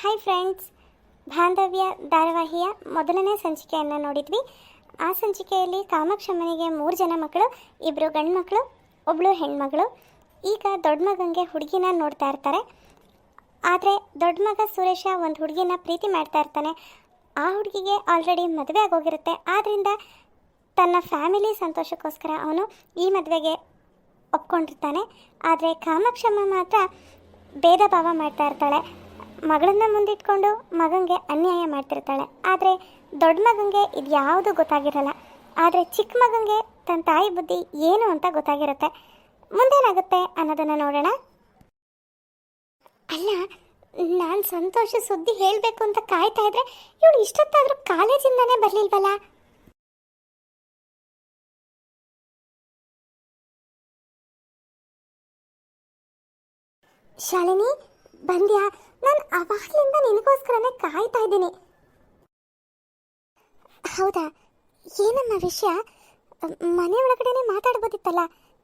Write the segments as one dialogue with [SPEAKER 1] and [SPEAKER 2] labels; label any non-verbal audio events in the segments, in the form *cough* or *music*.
[SPEAKER 1] Hi friends ಬಾಂಧವ್ಯ ಧಾರಾವಾಹಿಯ ಮೊದಲನೇ ಸಂಚಿಕೆಯನ್ನು ನೋಡಿದ್ವಿ. ಆ ಸಂಚಿಕೆಯಲ್ಲಿ ಕಾಮಾಕ್ಷಮ್ಮನಿಗೆ ಮೂರು ಜನ ಮಕ್ಕಳು ಇಬ್ಬರು ಗಂಡು ಮಕ್ಕಳು ಒಬ್ಬಳು ಹೆಣ್ಮಗಳು. ಈಗ ದೊಡ್ಡ ಮಗಂಗೆ ಹುಡುಗಿನ ನೋಡ್ತಾ ಇರ್ತಾರೆ. ಆದರೆ ದೊಡ್ಡ ಮಗ ಸುರೇಶ ಒಂದು ಹುಡುಗಿನ ಪ್ರೀತಿ ಮಾಡ್ತಾ ಇರ್ತಾನೆ. ಆ ಹುಡುಗಿಗೆ ಆಲ್ರೆಡಿ ಮದುವೆ ಆಗೋಗಿರುತ್ತೆ. ಆದ್ದರಿಂದ ತನ್ನ ಫ್ಯಾಮಿಲಿ ಸಂತೋಷಕ್ಕೋಸ್ಕರ ಅವನು ಈ ಮದುವೆಗೆ ಒಪ್ಕೊಂಡಿರ್ತಾನೆ. ಆದರೆ ಕಾಮಾಕ್ಷಮ್ಮ ಮಾತ್ರ ಭೇದ ಭಾವ ಮಾಡ್ತಾ ಇರ್ತಾಳೆ. ಮಗಳನ್ನ ಮುಂದಿಟ್ಕೊಂಡು ಮಗನಿಗೆ ಅನ್ಯಾಯ ಮಾಡ್ತಿರ್ತಾಳೆ. ಆದರೆ ದೊಡ್ಡ ಮಗನಿಗೆ ಇದು ಯಾವುದು ಗೊತ್ತಾಗಿರಲ್ಲ. ಆದರೆ ಚಿಕ್ಕ ಮಗನಿಗೆ ತನ್ನ ತಾಯಿ ಬುದ್ಧಿ ಏನು ಅಂತ ಗೊತ್ತಾಗಿರುತ್ತೆ. ಮುಂದೇನಾಗುತ್ತೆ ಅನ್ನೋದನ್ನು ನೋಡೋಣ. ಅಲ್ಲ, ನಾನು ಸಂತೋಷ ಸುದ್ದಿ ಹೇಳಬೇಕು ಅಂತ ಕಾಯ್ತಾ ಇದ್ರೆ ಇವಳು ಇಷ್ಟೊತ್ತಾದರೂ ಕಾಲೇಜಿಂದನೇ ಬರಲಿಲ್ವಲ್ಲ? ಶಾಲಿನಿ ಬಂದ್ಯಾ? ನಾನು ಅವಾಗ್ಲಿಂದ ನಿನಗೋಸ್ಕರನೇ ಕಾಯ್ತಾ ಇದ್ದೀನಿ. ಹೌದಾ? ಏನಮ್ಮ ವಿಷಯ? ಮನೆ ಒಳಗಡೆನೆ ಮಾತಾಡ್ಬೋದಿತ್ತಲ್ಲ?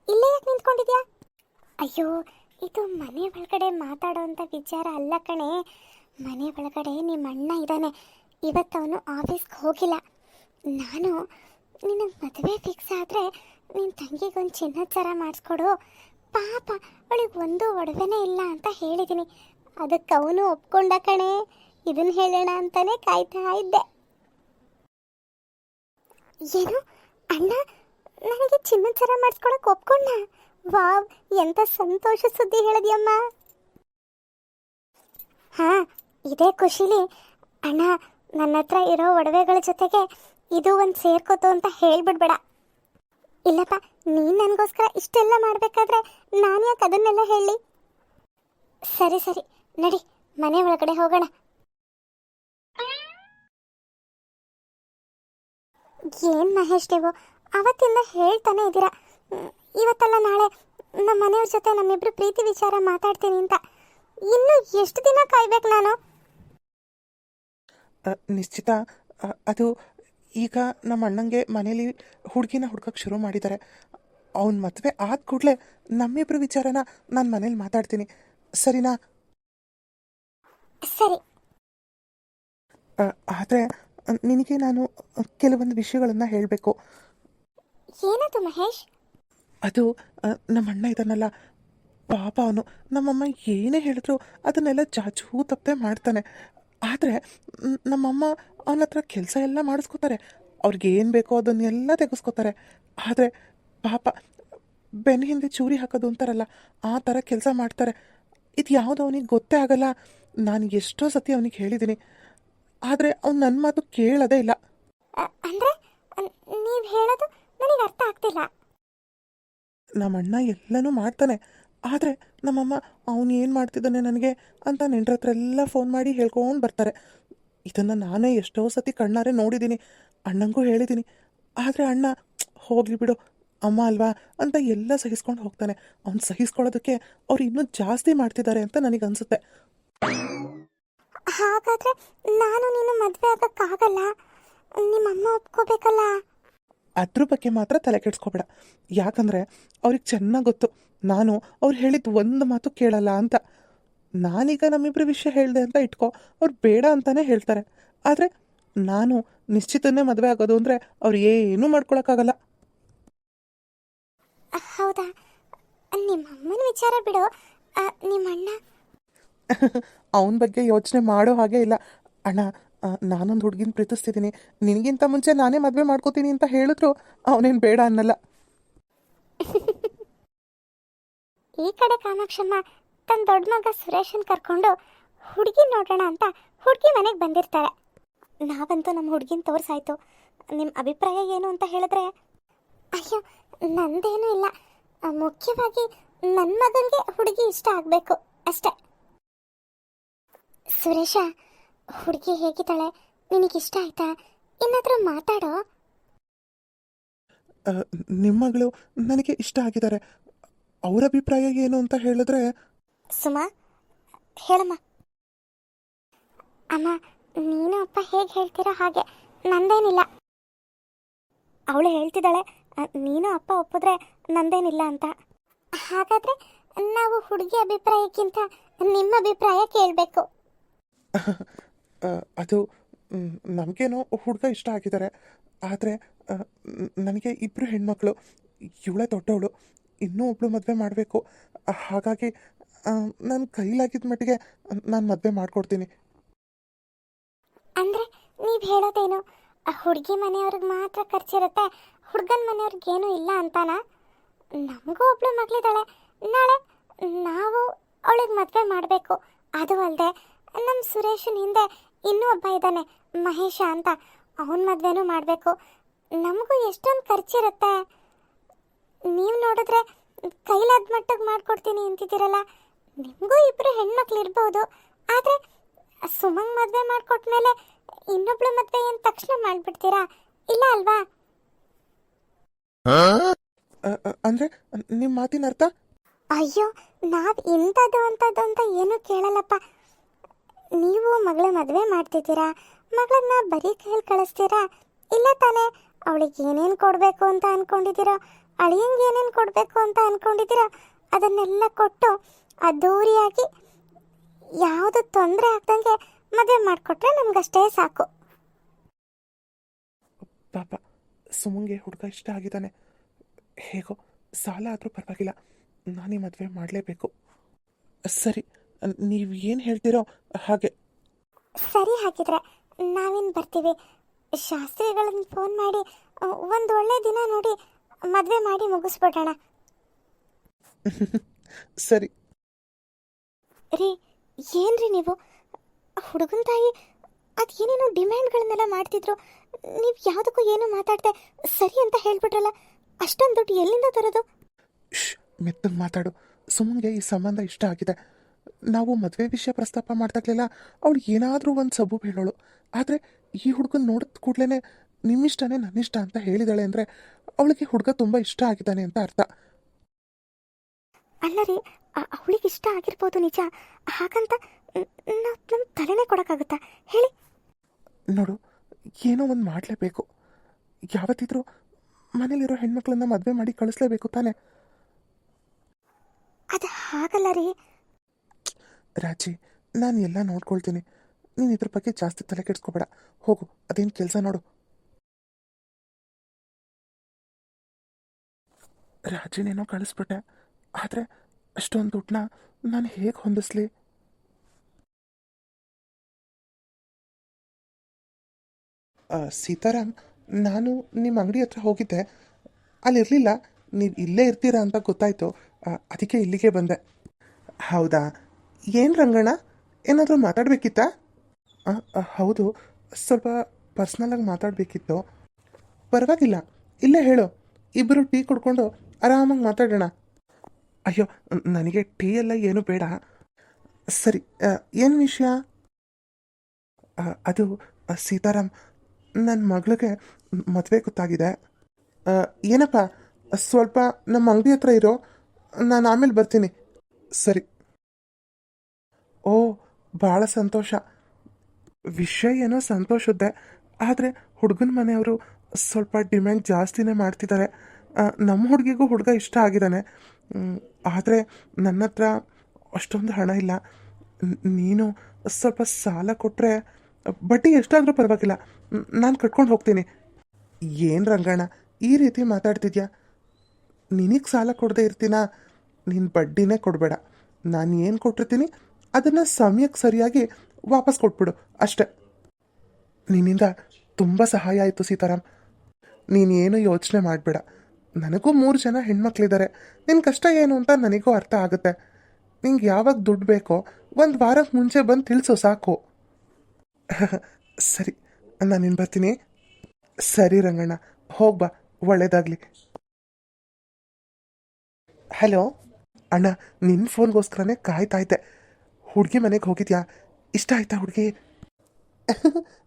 [SPEAKER 1] ಇಲ್ಲೇ ಯಾಕೆ ನಿಂತ್ಕೊಂಡಿದ್ಯಾ? ಅಯ್ಯೋ, ಇದು ಮನೆ ಒಳಗಡೆ ಮಾತಾಡೋಂಥ ವಿಚಾರ ಅಲ್ಲ ಕಣೆ. ಮನೆ ಒಳಗಡೆ ನಿಮ್ಮ ಅಣ್ಣ ಇದ್ದಾನೆ. ಇವತ್ತು ಅವನು ಆಫೀಸ್ಗೆ ಹೋಗಿಲ್ಲ. ನಾನು ನಿನ್ನ ಮದುವೆ ಫಿಕ್ಸ್ ಆದರೆ ನಿನ್ನ ತಂಗಿಗೊಂದು ಚಿನ್ನದ ಸರ ಮಾಡಿಸ್ಕೊಡು. ಪಾಪ, ಅವಳಿಗೆ ಒಂದು ಒಡವೆನೇ ಇಲ್ಲ ಅಂತ ಹೇಳಿದ್ದೀನಿ. ಅದಕ್ಕೆ ಅವನು ಒಪ್ಕೊಂಡ ಕಣೆ. ಇದನ್ನ ಹೇಳೋಣ ಅಂತಾನೆ ಕಾಯ್ತಾ ಇದ್ದೆ. ಏನು? ಅಣ್ಣ, ನನಗೆ ಚಿನ್ನದ ಸರ ಮಾಡಿಸ್ಕೊಳಕ್ಕೆ ಒಪ್ಕೊಂಡ ವಾವ್, ಎಂತ ಸಂತೋಷ ಸುದ್ದಿ ಹೇಳಿದ್ಯಮ್ಮ. ಹಾ, ಇದೇ ಖುಷಿಲಿ. ಅಣ್ಣ ನನ್ನ ಹತ್ರ ಇರೋ ಒಡವೆಗಳ ಜೊತೆಗೆ ಇದು ಒಂದು ಸೇರ್ಕೋತು ಅಂತ ಹೇಳ್ಬಿಡ್ಬೇಡ. ಇಲ್ಲಪ್ಪ, ನೀನು ನನಗೋಸ್ಕರ ಇಷ್ಟೆಲ್ಲ ಮಾಡಬೇಕಾದ್ರೆ ನಾನು ಯಾಕೆ ಅದನ್ನೆಲ್ಲ ಹೇಳಿ? ಸರಿ ಸರಿ. ನಡಿ, ಮನೆ ಒಳಗಡೆ ಹೋಗೋಣ. ಏನ್ ಮಹೇಶ್ ನೀವು? ಅವತ್ತಿಂದ ಹೇಳ್ತಾನೆ ಇದ್ದೀರಾ. ಇವತ್ತಲ್ಲ ನಾಳೆ ನಮ್ಮ ಮನೆಯವ್ರ ಜೊತೆ ನಮ್ಮಿಬ್ರು ಪ್ರೀತಿ ವಿಚಾರ ಮಾತಾಡ್ತೀನಿ ಅಂತ. ಇನ್ನು ಎಷ್ಟು ದಿನ ಕಾಯ್ಬೇಕು ನಾನು?
[SPEAKER 2] ನಿಶ್ಚಿತ ಅದು ಈಗ ನಮ್ಮ ಅಣ್ಣಂಗೆ ಮನೇಲಿ ಹುಡುಗಿನ ಹುಡ್ಕಕ್ಕೆ ಶುರು ಮಾಡಿದ್ದಾರೆ. ಅವನ ಮದುವೆ ಆದ ಕೂಡಲೇ ನಮ್ಮಿಬ್ಬರು ವಿಚಾರನ ನಾನು ಮನೇಲಿ ಮಾತಾಡ್ತೀನಿ. ಸರಿನಾ?
[SPEAKER 1] ಸರಿ.
[SPEAKER 2] ಆದರೆ ನಿನಗೆ ನಾನು ಕೆಲವೊಂದು ವಿಷಯಗಳನ್ನು ಹೇಳಬೇಕು.
[SPEAKER 1] ಏನದು ಮಹೇಶ್?
[SPEAKER 2] ಅದು ನಮ್ಮ ಅಣ್ಣ ಇದನ್ನಲ್ಲ ಪಾಪ ಅವನು. ನಮ್ಮಮ್ಮ ಏನೇ ಹೇಳಿದ್ರು ಅದನ್ನೆಲ್ಲ ಜಾಜೂ ತಪ್ಪದೆ ಮಾಡ್ತಾನೆ. ಆದರೆ ನಮ್ಮಮ್ಮ ಅವನ ಹತ್ರ ಕೆಲಸ ಎಲ್ಲ ಮಾಡಿಸ್ಕೋತಾರೆ. ಅವ್ರಿಗೆ ಏನು ಬೇಕೋ ಅದನ್ನೆಲ್ಲ ತೆಗೆಸ್ಕೋತಾರೆ. ಆದರೆ ಪಾಪ ಬೆನ್ನ ಹಿಂದೆ ಚೂರಿ ಹಾಕೋದು ಅಂತಾರಲ್ಲ ಆ ಥರ ಕೆಲಸ ಮಾಡ್ತಾರೆ. ಇದು ಯಾವುದು ಅವನಿಗೆ ಗೊತ್ತೇ ಆಗಲ್ಲ. ನಾನು ಎಷ್ಟೋ ಸತಿ ಅವನಿಗೆ ಹೇಳಿದ್ದೀನಿ ಆದರೆ ಅವ್ನು ನನ್ನ ಮಾತು ಕೇಳೋದೇ ಇಲ್ಲ.
[SPEAKER 1] ಅಂದರೆ ನೀವು ಹೇಳೋದು ನನಗೆ ಅರ್ಥ ಆಗ್ತಿಲ್ಲ.
[SPEAKER 2] ನಮ್ಮ ಅಣ್ಣ ಎಲ್ಲನೂ ಮಾಡ್ತಾನೆ. ಆದರೆ ನಮ್ಮಮ್ಮ ಅವನು ಏನು ಮಾಡ್ತಿದ್ದಾನೆ ನನಗೆ ಅಂತ ನೆಂಟ್ರ ಹತ್ರ ಎಲ್ಲ ಫೋನ್ ಮಾಡಿ ಹೇಳ್ಕೊಂಡು ಬರ್ತಾರೆ. ಇದನ್ನು ನಾನೇ ಎಷ್ಟೋ ಸತಿ ಕಣ್ಣಾರೆ ನೋಡಿದ್ದೀನಿ ಅಣ್ಣಂಗೂ ಹೇಳಿದ್ದೀನಿ. ಆದರೆ ಅಣ್ಣ ಹೋಗಲಿ ಬಿಡು ಅಮ್ಮ ಅಲ್ವಾ ಅಂತ ಎಲ್ಲ ಸಹಿಸ್ಕೊಂಡು ಹೋಗ್ತಾನೆ. ಅವ್ನು ಸಹಿಸ್ಕೊಳ್ಳೋದಕ್ಕೆ ಅವ್ರು ಇನ್ನೂ ಜಾಸ್ತಿ ಮಾಡ್ತಿದ್ದಾರೆ ಅಂತ ನನಗೆ ಅನಿಸುತ್ತೆ.
[SPEAKER 1] ಹಾಗಾದ್ರೆ ನಾನು ನೀನು ಮದುವೆ ಆಗಕ್ಕಾಗಲ್ಲ ನಿಮ್ಮಮ್ಮ ಒಪ್ಕೋಬೇಕಲ್ಲ?
[SPEAKER 2] ಅದ್ರ ಬಗ್ಗೆ ಮಾತ್ರ ತಲೆ ಕೆಡಿಸ್ಕೋಬೇಡ. ಯಾಕಂದರೆ ಅವ್ರಿಗೆ ಚೆನ್ನಾಗಿ ಗೊತ್ತು. ನಾನು ಅವ್ರು ಹೇಳಿದ ಒಂದು ಮಾತು ಕೇಳಲ್ಲ ಅಂತ. ನಾನೀಗ ನಮ್ಮಿಬ್ಬರ ವಿಷಯ ಹೇಳಿದೆ ಅಂತ ಇಟ್ಕೋ ಅವ್ರು ಬೇಡ ಅಂತಾನೆ ಹೇಳ್ತಾರೆ. ಆದರೆ ನಾನು ನಿಶ್ಚಿತನೇ ಮದುವೆ ಆಗೋದು ಅಂದರೆ ಅವ್ರು ಏನೂ ಮಾಡ್ಕೊಳಕ್ಕಾಗಲ್ಲ.
[SPEAKER 1] ಹೌದಾ? ನಿಮ್ಮಮ್ಮನ ವಿಚಾರ ಬಿಡು. ನಿಮ್ಮ ಅಣ್ಣ? *laughs*
[SPEAKER 2] ಅವನ ಬಗ್ಗೆ ಯೋಚನೆ ಮಾಡೋ ಹಾಗೆ ಇಲ್ಲ. ಅಣ್ಣ ನಾನೊಂದು ಹುಡುಗಿನ ಪ್ರೀತಿಸ್ತಿದ್ದೀನಿ ನಿನಗಿಂತ ಮುಂಚೆ ನಾನೇ ಮದುವೆ ಮಾಡ್ಕೋತೀನಿ ಅಂತ ಹೇಳಿದ್ರು ಅವನೇನು ಬೇಡ ಅನ್ನಲ್ಲ. *laughs*
[SPEAKER 1] ಈ ಕಡೆ ಕಾಮಾಕ್ಷಮ್ಮ ತನ್ನ ದೊಡ್ಡ ಮಗ ಸುರೇಶನ್ ಕರ್ಕೊಂಡು ಹುಡುಗಿ ನೋಡೋಣ ಅಂತ ಹುಡುಗಿ ಮನೆಗೆ ಬಂದಿರ್ತಾರೆ. ನಾವಂತೂ ನಮ್ಮ ಹುಡುಗಿನ ತೋರ್ಸಾಯ್ತು. ನಿಮ್ಮ ಅಭಿಪ್ರಾಯ ಏನು ಅಂತ ಹೇಳಿದ್ರೆ? ಅಯ್ಯೋ, ನಂದೇನೂ ಇಲ್ಲ. ಮುಖ್ಯವಾಗಿ ನನ್ನ ಮಗನಿಗೆ ಹುಡುಗಿ ಇಷ್ಟ ಆಗಬೇಕು ಅಷ್ಟೆ. ಸುರೇಶ, ಹುಡುಗಿ ಹೇಗಿದ್ದಾಳೆ? ನಿನಗಿಷ್ಟ ಆಯ್ತಾ? ಏನಾದರೂ ಮಾತಾಡೋ?
[SPEAKER 2] ನಿಮ್ಮ ಮಗಳು ನನಗೆ ಇಷ್ಟ ಆಗಿದ್ದಾರೆ. ಅವ್ರ ಅಭಿಪ್ರಾಯ ಏನು ಅಂತ ಹೇಳಿದ್ರೆ?
[SPEAKER 1] ಸುಮಾ ಹೇಳಮ್ಮ. ಅಮ್ಮ ನೀನು ಅಪ್ಪ ಹೇಗೆ ಹೇಳ್ತೀರೋ ಹಾಗೆ ನಂದೇನಿಲ್ಲ. ಅವಳು ಹೇಳ್ತಿದ್ದಾಳೆ ನೀನು ಅಪ್ಪ ಒಪ್ಪಿದ್ರೆ ನಂದೇನಿಲ್ಲ ಅಂತ. ಹಾಗಾದ್ರೆ ನಾವು ಹುಡುಗಿ ಅಭಿಪ್ರಾಯಕ್ಕಿಂತ ನಿಮ್ಮ ಅಭಿಪ್ರಾಯ ಕೇಳಬೇಕು.
[SPEAKER 2] ಅದು ನಮಗೇನೋ ಹುಡುಗ ಇಷ್ಟ ಆಗಿದ್ದಾರೆ. ಆದರೆ ನನಗೆ ಇಬ್ಬರು ಹೆಣ್ಮಕ್ಳು ಇವಳೆ ದೊಡ್ಡವಳು. ಇನ್ನೂ ಒಬ್ಳು ಮದುವೆ ಮಾಡಬೇಕು. ಹಾಗಾಗಿ ನನ್ನ ಕೈಲಾಗಿದ್ದ ಮಟ್ಟಿಗೆ ನಾನು ಮದುವೆ ಮಾಡಿಕೊಡ್ತೀನಿ.
[SPEAKER 1] ಅಂದರೆ ನೀವು ಹೇಳೋದೇನು ಹುಡುಗಿ ಮನೆಯವ್ರಿಗೆ ಮಾತ್ರ ಖರ್ಚಿರುತ್ತೆ, ಹುಡುಗನ ಮನೆಯವ್ರಿಗೇನೂ ಇಲ್ಲ ಅಂತಾನ? ನಮಗೂ ಒಬ್ಳು ಮಗಳಿದ್ದಾಳೆ, ನಾಳೆ ನಾವು ಅವಳಿಗೆ ಮದುವೆ ಮಾಡಬೇಕು. ಅದು ಅಲ್ಲದೆ ನಮ್ಮ ಸುರೇಶನ ಹಿಂದೆ ಇನ್ನೂ ಒಬ್ಬ ಇದ್ದಾನೆ, ಮಹೇಶ ಅಂತ. ಅವನ ಮದುವೆನೂ ಮಾಡಬೇಕು. ನಮಗೂ ಎಷ್ಟೊಂದು ಖರ್ಚಿರುತ್ತೆ. ನೀವು ನೋಡಿದ್ರೆ ಕೈಲಾದ ಮಟ್ಟಕ್ಕೆ ಮಾಡ್ಕೊಡ್ತೀನಿ ಅಂತಿದ್ದೀರಲ್ಲ? ನಿಮಗೂ ಇಬ್ಬರು ಹೆಣ್ಮಕ್ಳು ಇರ್ಬೋದು. ಆದರೆ ಸುಮಂಗ್ ಮದುವೆ ಮಾಡಿಕೊಟ್ಮೇಲೆ ಇನ್ನೊಬ್ಳು ಮದುವೆ ಏನು ತಕ್ಷಣ ಮಾಡಿಬಿಡ್ತೀರಾ? ಇಲ್ಲ ಅಲ್ವಾ?
[SPEAKER 2] ಅಂದ್ರೆ ನಿಮ್ಮ ಮಾತಿನ ಅರ್ಥ?
[SPEAKER 1] ಅಯ್ಯೋ ನಾವು ಎಂಥದ್ದು ಅಂತದ್ದು ಅಂತ ಏನೂ ಕೇಳಲ್ಲಪ್ಪ. ನೀವು ಮಗಳ ಮದುವೆ ಮಾಡ್ತಿದ್ದೀರಾ? ಮಗಳನ್ನ ಬರೀ ಕೈಯಲ್ಲಿ ಕಳಿಸ್ತೀರಾ? ಇಲ್ಲ ತಾನೇ ಅವಳಿಗೆ ಏನೇನು ಕೊಡಬೇಕು ಅಂತ ಅನ್ಕೊಂಡಿದ್ದೀರೋ? ಅಳಿಯಂಗೆ ಏನೇನು ಕೊಡಬೇಕು ಅಂತ ಅಂದ್ಕೊಂಡಿದ್ದೀರಾ ಅದನ್ನೆಲ್ಲ ಕೊಟ್ಟು ಅದ್ದೂರಿಯಾಗಿ ಯಾವುದು ತೊಂದರೆ ಆಗ್ದಂಗೆ ಮದುವೆ ಮಾಡಿಕೊಟ್ರೆ ನಮಗಷ್ಟೇ ಸಾಕು.
[SPEAKER 2] ಪಾಪ ಸುಮಂಗೆ ಹುಡುಗ ಇಷ್ಟ ಆಗಿದ್ದಾನೆ. ಹೇಗೋ ಸಾಲ ಆದರೂ ಪರವಾಗಿಲ್ಲ. ನಾನೇ ಮದುವೆ ಮಾಡಲೇಬೇಕು. ಸರಿ ನೀವು ಏನು ಹೇಳ್ತೀರೋ ಹಾಗೆ.
[SPEAKER 1] ಸರಿ ಹಾಗಿದ್ರೆ ನಾವೇನು ಬರ್ತೀವಿ. ಶಾಸ್ತ್ರಿಗಳನ್ನ ಫೋನ್ ಮಾಡಿ ಒಂದು ಒಳ್ಳೆ ದಿನ ನೋಡಿ ಮದುವೆ ಮಾಡಿ ಮುಗಿಸ್ಬಿಡೋಣ. *laughs*
[SPEAKER 2] ಸರಿ.
[SPEAKER 1] ರೀ ಏನ್ರಿ ನೀವು? ಹುಡುಗನ ತಾಯಿ ಅದು ಏನೇನೋ ಡಿಮ್ಯಾಂಡ್ಗಳನ್ನೆಲ್ಲ ಮಾಡ್ತಿದ್ರು ನೀವು ಯಾವುದಕ್ಕೂ ಏನು ಮಾತಾಡ್ತೆ ಸರಿ ಅಂತ ಹೇಳ್ಬಿಟ್ರಲ್ಲ ಅಷ್ಟೊಂದು ದುಡ್ಡು ಎಲ್ಲಿಂದ ತರೋದು?
[SPEAKER 2] ಮೆತ್ತಗೆ ಮಾತಾಡು. ಸುಮ್ಮನೆ ಈ ಸಂಬಂಧ ಇಷ್ಟ ಆಗಿದೆ. ನಾವು ಮದುವೆ ವಿಷಯ ಪ್ರಸ್ತಾಪ ಮಾಡ್ದಾಗ್ಲೆಲ್ಲ ಅವಳು ಏನಾದರೂ ಒಂದು ಸಬೂಬ್ ಹೇಳೋಳು. ಆದರೆ ಈ ಹುಡುಗನ ನೋಡಿದ ಕೂಡಲೇ ನಿಮ್ಮಿಷ್ಟನೇ ನನ್ನಿಷ್ಟ ಅಂತ ಹೇಳಿದಾಳೆ ಅಂದರೆ ಅವಳಿಗೆ ಹುಡುಗ ತುಂಬ ಇಷ್ಟ ಆಗಿದ್ದಾನೆ ಅಂತ ಅರ್ಥ.
[SPEAKER 1] ಅಲ್ಲ ರೀ ಅವಳಿಗೆ ಇಷ್ಟ ಆಗಿರ್ಬೋದು ನಿಜ. ಹಾಗಂತ ನಾವು ನಮ್ಮ ತಲೆನೇ ಕೊಡೋಕ್ಕಾಗುತ್ತಾ? ಹೇಳಿ.
[SPEAKER 2] ನೋಡು ಏನೋ ಒಂದು ಮಾಡಲೇಬೇಕು. ಯಾವತ್ತಿದ್ರೂ ಮನೇಲಿರೋ ಹೆಣ್ಮಕ್ಳನ್ನ ಮದುವೆ ಮಾಡಿ ಕಳಿಸ್ಲೇಬೇಕು ತಾನೆ.
[SPEAKER 1] ಅದು ಹಾಗಲ್ಲ ರೀ.
[SPEAKER 2] ರಾಜಿ ನಾನು ಎಲ್ಲ ನೋಡ್ಕೊಳ್ತೀನಿ. ನೀನು ಇದ್ರ ಬಗ್ಗೆ ಜಾಸ್ತಿ ತಲೆ ಕೆಡಿಸ್ಕೋಬೇಡ. ಹೋಗು ಅದೇನು ಕೆಲಸ ನೋಡು. ರಾಜಿನೇನೋ ಕಳಿಸ್ಬಿಟ್ಟೆ. ಆದರೆ ಅಷ್ಟೊಂದು ದುಡ್ಡನ್ನ ನಾನು ಹೇಗೆ ಹೊಂದಿಸ್ಲಿ? ಸೀತಾರಾಮ್, ನಾನು ನಿಮ್ಮ ಅಂಗಡಿ ಹತ್ರ ಹೋಗಿದ್ದೆ. ಅಲ್ಲಿರಲಿಲ್ಲ ನೀವು ಇಲ್ಲೇ ಇರ್ತೀರಾ ಅಂತ ಗೊತ್ತಾಯಿತು. ಅದಕ್ಕೆ ಇಲ್ಲಿಗೆ ಬಂದೆ. ಹೌದಾ? ಏನು ರಂಗಣ್ಣ? ಏನಾದರೂ ಮಾತಾಡಬೇಕಿತ್ತಾ? ಹೌದು. ಸ್ವಲ್ಪ ಪರ್ಸ್ನಲಾಗಿ ಮಾತಾಡಬೇಕಿತ್ತು. ಪರವಾಗಿಲ್ಲ. ಇಲ್ಲೇ ಹೇಳು. ಇಬ್ಬರು ಟೀ ಕುಡ್ಕೊಂಡು ಆರಾಮಾಗಿ ಮಾತಾಡೋಣ. ಅಯ್ಯೋ, ನನಗೆ ಟೀ ಎಲ್ಲ ಏನು ಬೇಡ. ಸರಿ ಏನು ವಿಷಯ? ಅದು ಸೀತಾರಾಮ್ ನನ್ನ ಮಗಳಿಗೆ ಮದುವೆ ಗೊತ್ತಾಗಿದೆ. ಏನಪ್ಪ, ಸ್ವಲ್ಪ ನಮ್ಮ ಅಂಗಡಿ ಹತ್ರ ಇರೋ. ನಾನು ಆಮೇಲೆ ಬರ್ತೀನಿ. ಸರಿ. ಓ ಭಾಳ ಸಂತೋಷ. ವಿಷಯ ಏನೋ ಸಂತೋಷದ್ದೆ. ಆದರೆ ಹುಡುಗನ ಮನೆಯವರು ಸ್ವಲ್ಪ ಡಿಮ್ಯಾಂಡ್ ಜಾಸ್ತಿನೇ ಮಾಡ್ತಿದ್ದಾರೆ ನಮ್ಮ ಹುಡುಗಿಗೂ ಹುಡುಗ ಇಷ್ಟ ಆಗಿದ್ದಾನೆ. ಆದರೆ ನನ್ನ ಹತ್ರ ಅಷ್ಟೊಂದು ಹಣ ಇಲ್ಲ. ನೀನು ಸ್ವಲ್ಪ ಸಾಲ ಕೊಟ್ಟರೆ ಬಡ್ಡಿ ಎಷ್ಟಾದರೂ ಪರವಾಗಿಲ್ಲ. ನಾನು ಕಟ್ಕೊಂಡು ಹೋಗ್ತೀನಿ. ಏನು ರಂಗಣ್ಣ, ಈ ರೀತಿ ಮಾತಾಡ್ತಿದ್ಯಾ? ನಿನಗೆ ಸಾಲ ಕೊಡದೆ ಇರ್ತೀನ? ನೀನು ಬಡ್ಡಿನೇ ಕೊಡಬೇಡ. ನಾನು ಏನು ಕೊಟ್ಟಿರ್ತೀನಿ, ಅದನ್ನು ಸಮಯಕ್ಕೆ ಸರಿಯಾಗಿ ವಾಪಸ್ ಕೊಟ್ಬಿಡು. ಅಷ್ಟೆ. ನಿನ್ನಿಂದ ತುಂಬ ಸಹಾಯ ಆಯಿತು ಸೀತಾರಾಮ್. ನೀನೇನು ಯೋಚನೆ ಮಾಡಬೇಡ. ನನಗೂ ಮೂರು ಜನ ಹೆಣ್ಮಕ್ಳಿದ್ದಾರೆ. ನಿನ್ನ ಕಷ್ಟ ಏನು ಅಂತ ನನಗೂ ಅರ್ಥ ಆಗುತ್ತೆ. ನಿಂಗೆ ಯಾವಾಗ ದುಡ್ಡು ಬೇಕೋ ಒಂದು ವಾರಕ್ಕೆ ಮುಂಚೆ ಬಂದು ತಿಳಿಸು, ಸಾಕು. ಸರಿ, ನಾನು ಇನ್ನು ಬರ್ತೀನಿ. ಸರಿ ರಂಗಣ್ಣ ಹೋಗ್ಬಾ ಒಳ್ಳೇದಾಗಲಿ. ಹಲೋ? ಅಣ್ಣ ನಿನ್ನ ಫೋನ್ಗೋಸ್ಕರನೇ ಕಾಯ್ತಾ ಇದ್ದೆ. ಹುಡುಗಿ ಮನೆಗೆ ಹೋಗಿದ್ಯಾ? ಇಷ್ಟ ಆಯ್ತಾ ಹುಡುಗಿ?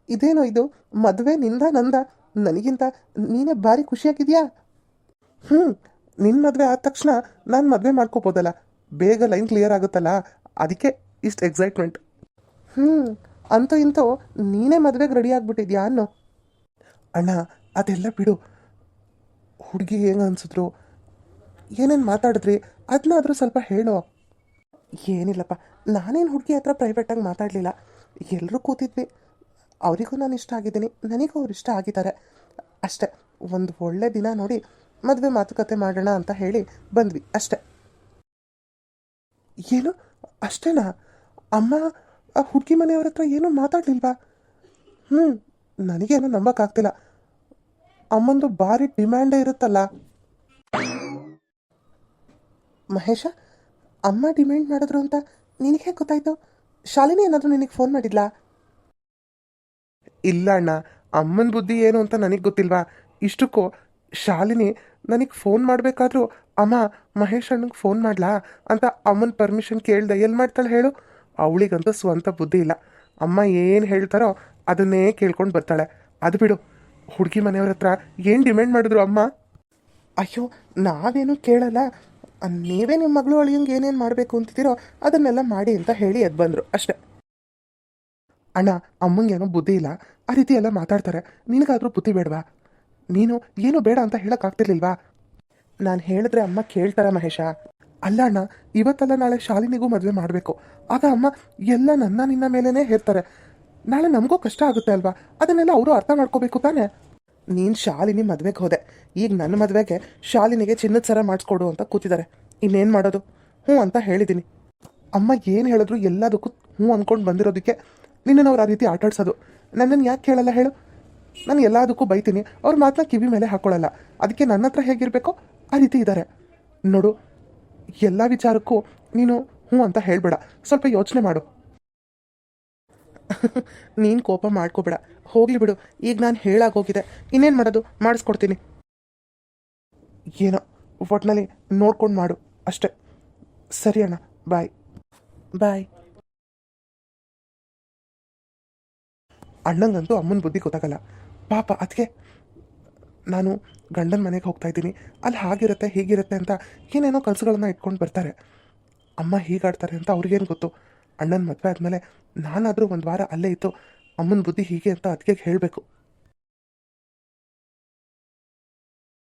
[SPEAKER 2] ಇದೇನೋ ಇದು, ಮದುವೆ ನಿಂದ ನಂದ? ನನಗಿಂತ ನೀನೇ ಭಾರಿ ಖುಷಿಯಾಗಿದ್ಯಾ? ಹ್ಞೂ ನಿನ್ನ ಮದುವೆ ಆದ ತಕ್ಷಣ ನಾನು ಮದುವೆ ಮಾಡ್ಕೋಬೋದಲ್ಲ ಬೇಗ ಲೈನ್ ಕ್ಲಿಯರ್ ಆಗುತ್ತಲ್ಲ? ಅದಕ್ಕೆ ಇಷ್ಟು ಎಕ್ಸೈಟ್ಮೆಂಟ್ ಹ್ಞೂ ಅಂತೂ ಇಂತೂ ನೀನೇ ಮದುವೆಗೆ ರೆಡಿ ಆಗ್ಬಿಟ್ಟಿದ್ಯಾ ಅನ್ನೋ. ಅಣ್ಣ, ಅದೆಲ್ಲ ಬಿಡು. ಹುಡುಗಿ ಹೆಂಗೆ ಅನ್ಸಿದ್ರು? ಏನೇನು ಮಾತಾಡಿದ್ರಿ? ಅದನ್ನಾದರೂ ಸ್ವಲ್ಪ ಹೇಳೋ. ಏನಿಲ್ಲಪ್ಪ, ನಾನೇನು ಹುಡುಗಿ ಹತ್ರ ಪ್ರೈವೇಟಾಗಿ ಮಾತಾಡಲಿಲ್ಲ. ಎಲ್ಲರೂ ಕೂತಿದ್ವಿ. ಅವರಿಗೂ ನಾನು ಇಷ್ಟ ಆಗಿದ್ದೀನಿ. ನನಗೂ ಅವ್ರು ಇಷ್ಟ ಆಗಿದ್ದಾರೆ. ಅಷ್ಟೇ, ಒಂದು ಒಳ್ಳೆ ದಿನ ನೋಡಿ ಮದುವೆ ಮಾತುಕತೆ ಮಾಡೋಣ ಅಂತ ಹೇಳಿ ಬಂದ್ವಿ ಅಷ್ಟೇ. ಏನು? ಅಷ್ಟೇನಾ? ಅಮ್ಮ, ಆ ಹುಡುಗಿ ಮನೆಯವ್ರ ಹತ್ರ ಏನೂ ಮಾತಾಡಲಿಲ್ವಾ? ಹ್ಞೂ ನನಗೇನು ನಂಬಕ್ಕಾಗ್ತಿಲ್ಲ. ಅಮ್ಮಂದು ಭಾರಿ ಡಿಮ್ಯಾಂಡೇ ಇರುತ್ತಲ್ಲ. ಮಹೇಶ, ಅಮ್ಮ ಡಿಮ್ಯಾಂಡ್ ಮಾಡಿದ್ರು ಅಂತ ನಿನಗೆ ಹೇಗೆ ಗೊತ್ತಾಯ್ತು? ಶಾಲಿನಿ ಏನಾದರೂ ನಿನಗೆ ಫೋನ್ ಮಾಡಿದ್ಲಾ? ಇಲ್ಲ ಅಣ್ಣ, ಅಮ್ಮನ ಬುದ್ಧಿ ಏನು ಅಂತ ನನಗೆ ಗೊತ್ತಿಲ್ವಾ? ಇಷ್ಟಕ್ಕೂ ಶಾಲಿನಿ, ನನಗೆ ಫೋನ್ ಮಾಡಬೇಕಾದ್ರೂ, ಅಮ್ಮ, ಮಹೇಶ್ ಅಣ್ಣಂಗೆ ಫೋನ್ ಮಾಡ್ಲಾ? ಅಂತ ಅಮ್ಮನ ಪರ್ಮಿಷನ್ ಕೇಳ್ದೆ ಎಲ್ಲಿ ಮಾಡ್ತಾಳೆ ಹೇಳು? ಅವಳಿಗಂತೂ ಸ್ವಂತ ಬುದ್ಧಿ ಇಲ್ಲ. ಅಮ್ಮ ಏನು ಹೇಳ್ತಾರೋ ಅದನ್ನೇ ಕೇಳ್ಕೊಂಡು ಬರ್ತಾಳೆ. ಅದು ಬಿಡು, ಹುಡುಗಿ ಮನೆಯವ್ರ ಹತ್ರ ಏನು ಡಿಮ್ಯಾಂಡ್ ಮಾಡಿದ್ರು ಅಮ್ಮ? ಅಯ್ಯೋ, ನಾವೇನು ಕೇಳಲ್ಲ. ನೀವೇ ನಿಮ್ಮ ಮಗಳು ಅಳಿಯಂಗೆ ಏನೇನು ಮಾಡಬೇಕು ಅಂತಿದ್ದೀರೋ ಅದನ್ನೆಲ್ಲ ಮಾಡಿ ಅಂತ ಹೇಳಿ ಅದು ಬಂದರು ಅಷ್ಟೆ. ಅಣ್ಣ ಅಮ್ಮಂಗೇನೋ ಬುದ್ಧಿ ಇಲ್ಲ. ಆ ರೀತಿ ಎಲ್ಲ ಮಾತಾಡ್ತಾರೆ. ನಿನಗಾದರೂ ಬುದ್ಧಿ ಬೇಡವಾ? ನೀನು ಏನು ಬೇಡ ಅಂತ ಹೇಳೋಕ್ಕಾಗ್ತಿರ್ಲಿಲ್ವಾ? ನಾನು ಹೇಳಿದ್ರೆ ಅಮ್ಮ ಕೇಳ್ತಾರ ಮಹೇಶ. ಅಲ್ಲ ಅಣ್ಣ, ಇವತ್ತಲ್ಲ ನಾಳೆ ಶಾಲಿನಿಗೂ ಮದುವೆ ಮಾಡಬೇಕು. ಆಗ ಅಮ್ಮ ಎಲ್ಲ ನನ್ನ ನಿನ್ನ ಮೇಲೇ ಹೇರ್ತಾರೆ. ನಾಳೆ ನಮಗೂ ಕಷ್ಟ ಆಗುತ್ತೆ ಅಲ್ವಾ? ಅದನ್ನೆಲ್ಲ ಅವರು ಅರ್ಥ ಮಾಡ್ಕೋಬೇಕು ತಾನೆ? ನೀನು ಶಾಲಿನಿ ಮದುವೆಗೆ ಹೋದೆ. ಈಗ ನನ್ನ ಮದುವೆಗೆ ಶಾಲಿನಿಗೆ ಚಿನ್ನದ ಸರ ಮಾಡಿಸ್ಕೊಡು ಅಂತ ಕೂತಿದ್ದಾರೆ. ಇನ್ನೇನು ಮಾಡೋದು? ಹ್ಞೂ ಅಂತ ಹೇಳಿದ್ದೀನಿ ಅಮ್ಮ ಏನು ಹೇಳಿದ್ರು ಎಲ್ಲದಕ್ಕೂ ಹ್ಞೂ ಅಂದ್ಕೊಂಡು ಬಂದಿರೋದಕ್ಕೆ ನಿನ್ನನ್ನು ಅವ್ರು ಆ ರೀತಿ ಆಟಾಡ್ಸೋದು. ನನ್ನನ್ನು ಯಾಕೆ ಕೇಳಲ್ಲ ಹೇಳು? ನಾನು ಎಲ್ಲದಕ್ಕೂ ಬೈತೀನಿ. ಅವ್ರ ಮಾತನ್ನ ಕಿವಿ ಮೇಲೆ ಹಾಕೊಳ್ಳಲ್ಲ. ಅದಕ್ಕೆ ನನ್ನ ಹತ್ರ ಹೇಗಿರಬೇಕು ಆ ರೀತಿ ಇದ್ದಾರೆ. ನೋಡು, ಎಲ್ಲ ವಿಚಾರಕ್ಕೂ ನೀನು ಹ್ಞೂ ಅಂತ ಹೇಳಬೇಡ. ಸ್ವಲ್ಪ ಯೋಚನೆ ಮಾಡು. *laughs* ನೀನು ಕೋಪ ಮಾಡ್ಕೋಬೇಡ. ಹೋಗ್ಲಿ ಬಿಡು. ಈಗ ನಾನು ಹೇಳಾಗೋಗಿದೆ ಇನ್ನೇನು ಮಾಡೋದು? ಮಾಡಿಸ್ಕೊಡ್ತೀನಿ. ಏನೋ, ಒಟ್ನಲ್ಲಿ ನೋಡ್ಕೊಂಡು ಮಾಡು. ಅಷ್ಟೆ. ಸರಿ ಅಣ್ಣ. ಬಾಯ್. ಬಾಯ್. ಅಣ್ಣಂಗಂತೂ ಅಮ್ಮನ ಬುದ್ಧಿ ಗೊತ್ತಾಗಲ್ಲ. ಪಾಪ ಅದಕ್ಕೆ ನಾನು ಗಂಡನ ಮನೆಗೆ ಹೋಗ್ತಾ ಇದ್ದೀನಿ. ಅಲ್ಲಿ ಹಾಗಿರುತ್ತೆ, ಹೀಗಿರುತ್ತೆ ಅಂತ ಏನೇನೋ ಕನಸುಗಳನ್ನ ಇಟ್ಕೊಂಡು ಬರ್ತಾರೆ. ಅಮ್ಮ ಹೀಗಾಡ್ತಾರೆ ಅಂತ ಅವ್ರಿಗೇನು ಗೊತ್ತು? ಅಣ್ಣನ ಮದುವೆ ಆದಮೇಲೆ ನಾನಾದರೂ ಒಂದು ವಾರ ಅಲ್ಲೇ ಇತ್ತು ಅಮ್ಮನ ಬುದ್ಧಿ ಹೀಗೆ ಅಂತ ಅದಕ್ಕೆ ಹೇಳಬೇಕು.